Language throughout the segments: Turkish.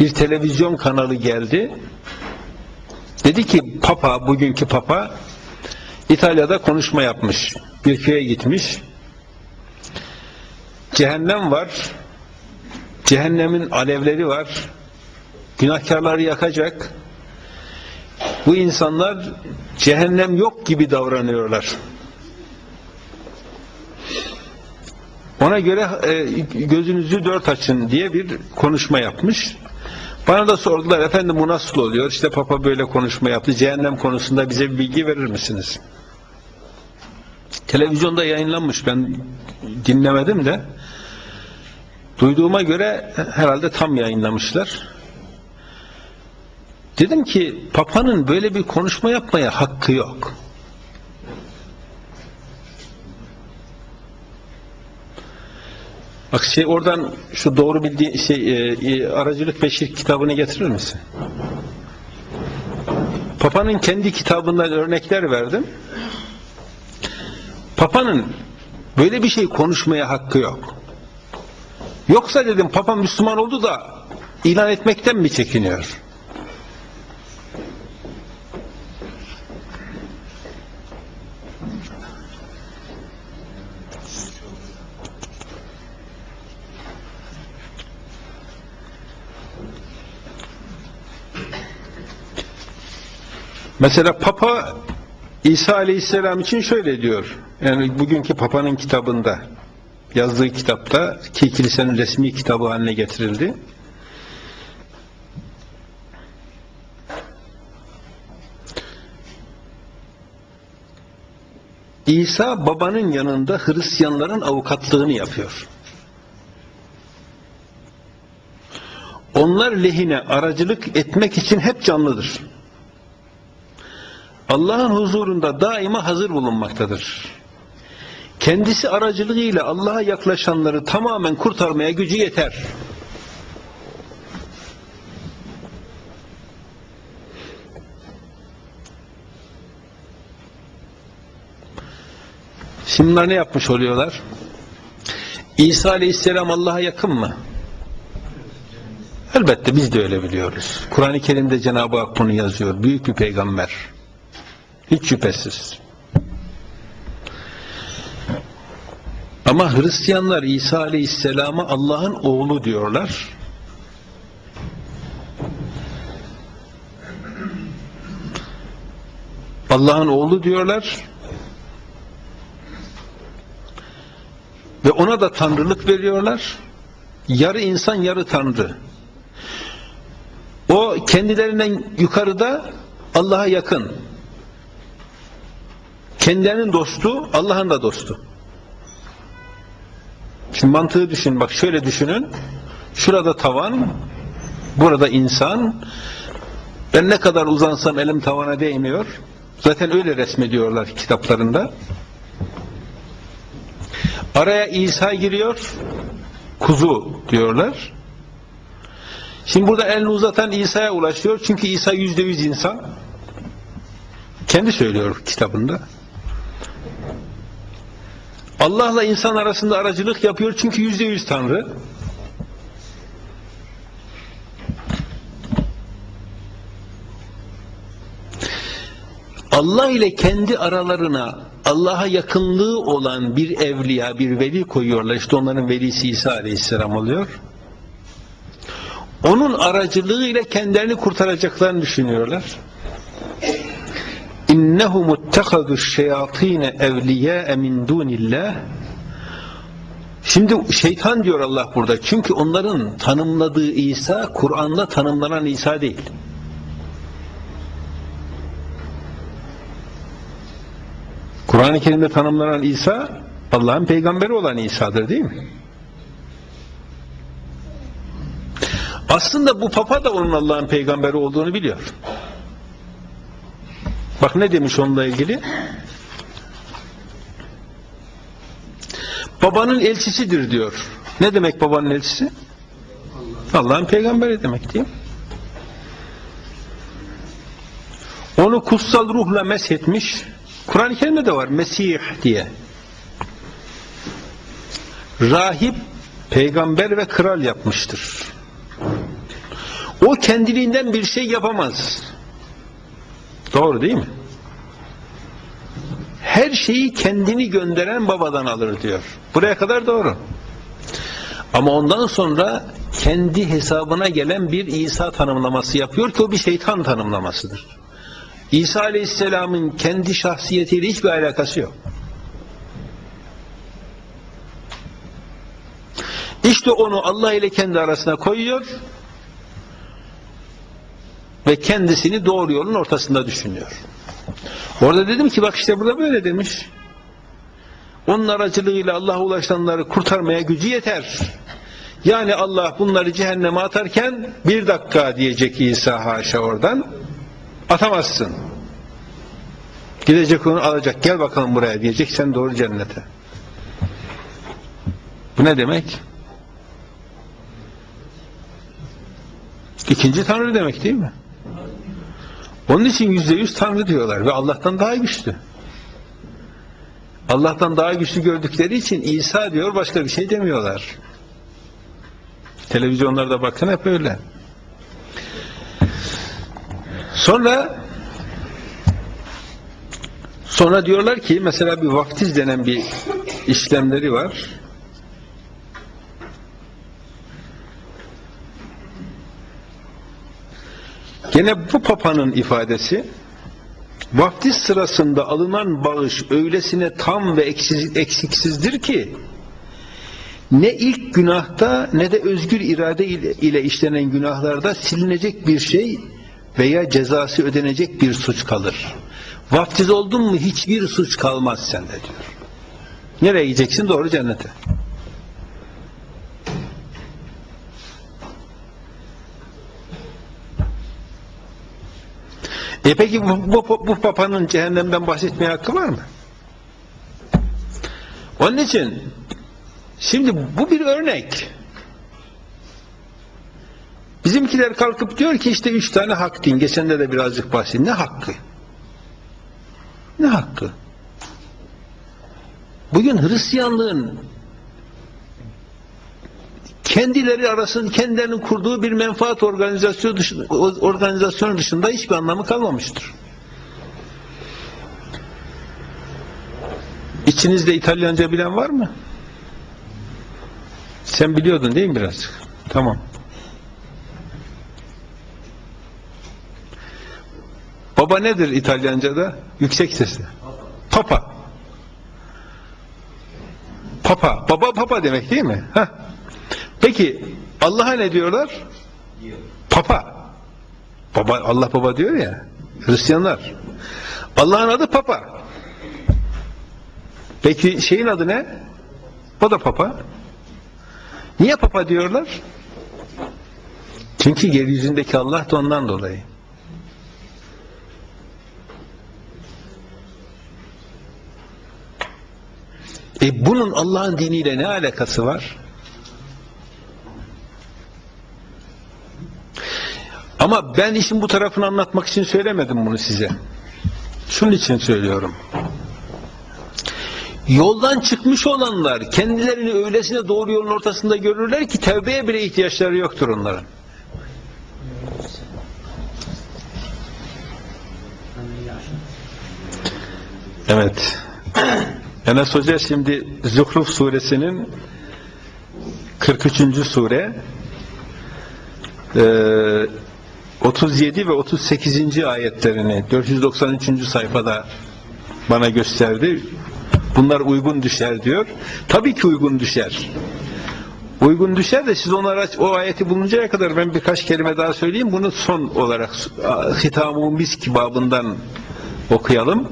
bir televizyon kanalı geldi. Dedi ki Papa, bugünkü Papa İtalya'da konuşma yapmış. Bir köye gitmiş. Cehennem var. Cehennemin alevleri var. Günahkarları yakacak. Bu insanlar cehennem yok gibi davranıyorlar. Ona göre e, gözünüzü dört açın diye bir konuşma yapmış. Bana da sordular efendim bu nasıl oluyor? İşte Papa böyle konuşma yaptı. Cehennem konusunda bize bir bilgi verir misiniz? Televizyonda yayınlanmış ben dinlemedim de duyduğuma göre herhalde tam yayınlamışlar. Dedim ki Papa'nın böyle bir konuşma yapmaya hakkı yok. Bak şey oradan şu doğru bildiği şey e, e, aracılık beşir kitabını getirir misin? Papa'nın kendi kitabından örnekler verdim. Papa'nın böyle bir şey konuşmaya hakkı yok. Yoksa dedim Papa Müslüman oldu da ilan etmekten mi çekiniyor? Mesela Papa İsa Aleyhisselam için şöyle diyor. Yani bugünkü Papa'nın kitabında yazdığı kitapta ki kilisenin resmi kitabı haline getirildi. İsa babanın yanında Hristiyanların avukatlığını yapıyor. Onlar lehine aracılık etmek için hep canlıdır. Allah'ın huzurunda daima hazır bulunmaktadır. Kendisi aracılığıyla Allah'a yaklaşanları tamamen kurtarmaya gücü yeter. Şimdi ne yapmış oluyorlar? İsa Aleyhisselam Allah'a yakın mı? Elbette biz de öyle biliyoruz. Kur'an-ı Kerim'de Cenab-ı Hak bunu yazıyor. Büyük bir peygamber. Hiç şüphesiz. Ama Hristiyanlar İsa Aleyhisselam'a Allah'ın oğlu diyorlar. Allah'ın oğlu diyorlar. Ve ona da tanrılık veriyorlar. Yarı insan yarı tanrı. O kendilerinden yukarıda Allah'a yakın. Kendilerinin dostu, Allah'ın da dostu. Şimdi mantığı düşün, bak şöyle düşünün. Şurada tavan, burada insan. Ben ne kadar uzansam elim tavana değmiyor. Zaten öyle resmediyorlar kitaplarında. Araya İsa giriyor, kuzu diyorlar. Şimdi burada elini uzatan İsa'ya ulaşıyor. Çünkü İsa yüzde yüz insan. Kendi söylüyor kitabında. Allah'la insan arasında aracılık yapıyor çünkü yüzde yüz Tanrı. Allah ile kendi aralarına Allah'a yakınlığı olan bir evliya, bir veli koyuyorlar. İşte onların velisi İsa Aleyhisselam oluyor. Onun aracılığıyla kendilerini kurtaracaklarını düşünüyorlar. İnnehum ittehadu şeyatine evliya min dunillah. Şimdi şeytan diyor Allah burada. Çünkü onların tanımladığı İsa Kur'an'la tanımlanan İsa değil. Kur'an-ı Kerim'de tanımlanan İsa Allah'ın peygamberi olan İsa'dır değil mi? Aslında bu papa da onun Allah'ın peygamberi olduğunu biliyor. Bak ne demiş onunla ilgili? Babanın elçisidir diyor. Ne demek babanın elçisi? Allah'ın peygamberi demek değil? Onu kutsal ruhla meshetmiş. Kur'an-ı Kerim'de de var Mesih diye. Rahip, peygamber ve kral yapmıştır. O kendiliğinden bir şey yapamaz. Doğru değil mi? Her şeyi kendini gönderen babadan alır diyor. Buraya kadar doğru. Ama ondan sonra kendi hesabına gelen bir İsa tanımlaması yapıyor ki o bir şeytan tanımlamasıdır. İsa Aleyhisselam'ın kendi şahsiyetiyle hiçbir alakası yok. İşte onu Allah ile kendi arasına koyuyor ve kendisini doğru yolun ortasında düşünüyor. Orada dedim ki bak işte burada böyle demiş. Onun aracılığıyla Allah'a ulaşanları kurtarmaya gücü yeter. Yani Allah bunları cehenneme atarken bir dakika diyecek İsa haşa oradan. Atamazsın. Gidecek onu alacak. Gel bakalım buraya diyecek. Sen doğru cennete. Bu ne demek? İkinci Tanrı demek değil mi? Onun için yüzde yüz Tanrı diyorlar ve Allah'tan daha güçlü. Allah'tan daha güçlü gördükleri için İsa diyor başka bir şey demiyorlar. Televizyonlarda bakın hep öyle. Sonra sonra diyorlar ki mesela bir vaftiz denen bir işlemleri var. Gene bu papanın ifadesi vaftiz sırasında alınan bağış öylesine tam ve eksiksizdir ki ne ilk günahta ne de özgür irade ile işlenen günahlarda silinecek bir şey veya cezası ödenecek bir suç kalır. Vaftiz oldun mu hiçbir suç kalmaz sende diyor. Nereye gideceksin? Doğru cennete. E peki bu, bu, bu papanın cehennemden bahsetmeye hakkı var mı? Onun için şimdi bu bir örnek. Bizimkiler kalkıp diyor ki işte üç tane hak din. Geçen de birazcık bahsettim. Ne hakkı? Ne hakkı? Bugün Hristiyanlığın kendileri arasında kendilerinin kurduğu bir menfaat organizasyonu dışında, organizasyonu dışında hiçbir anlamı kalmamıştır. İçinizde İtalyanca bilen var mı? Sen biliyordun değil mi biraz? Tamam. Baba nedir İtalyanca'da? Yüksek sesle. Papa. Papa. Baba papa demek değil mi? Heh. Peki Allah'a ne diyorlar? Papa. Baba Allah baba diyor ya. Hristiyanlar. Allah'ın adı Papa. Peki şeyin adı ne? O da Papa. Niye Papa diyorlar? Çünkü yeryüzündeki Allah da ondan dolayı. E bunun Allah'ın diniyle ne alakası var? Ama ben işin bu tarafını anlatmak için söylemedim bunu size. Şunun için söylüyorum. Yoldan çıkmış olanlar kendilerini öylesine doğru yolun ortasında görürler ki tevbeye bile ihtiyaçları yoktur onların. Evet. Enes Hoca şimdi Zuhruf suresinin 43. sure eee 37 ve 38. ayetlerini 493. sayfada bana gösterdi. Bunlar uygun düşer diyor. Tabii ki uygun düşer. Uygun düşer de siz onlara o ayeti buluncaya kadar ben birkaç kelime daha söyleyeyim. Bunu son olarak hitamı misk babından okuyalım.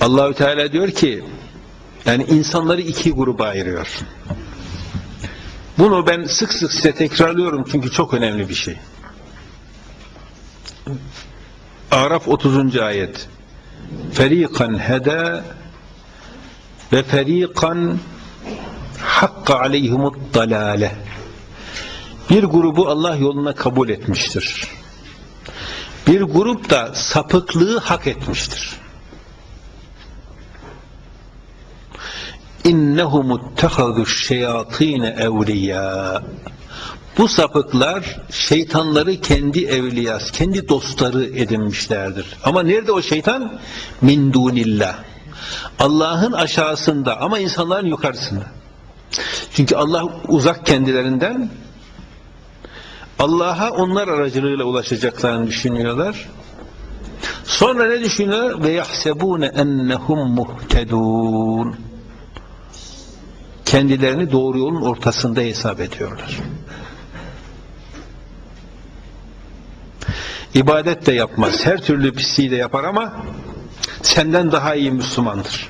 Allahü Teala diyor ki yani insanları iki gruba ayırıyor. Bunu ben sık sık size tekrarlıyorum çünkü çok önemli bir şey. Araf 30. ayet. Ferikan heda ve ferikan hakka aleyhimut dalale. Bir grubu Allah yoluna kabul etmiştir. Bir grup da sapıklığı hak etmiştir. İnnehum ittehadu şeyatine evliya. Bu sapıklar şeytanları kendi evliyas, kendi dostları edinmişlerdir. Ama nerede o şeytan? Min dunillah. Allah'ın aşağısında ama insanların yukarısında. Çünkü Allah uzak kendilerinden Allah'a onlar aracılığıyla ulaşacaklarını düşünüyorlar. Sonra ne düşünüyor? Ve yahsebune ennehum muhtedun. Kendilerini doğru yolun ortasında hesap ediyorlar. İbadet de yapmaz. Her türlü pisliği de yapar ama senden daha iyi Müslümandır.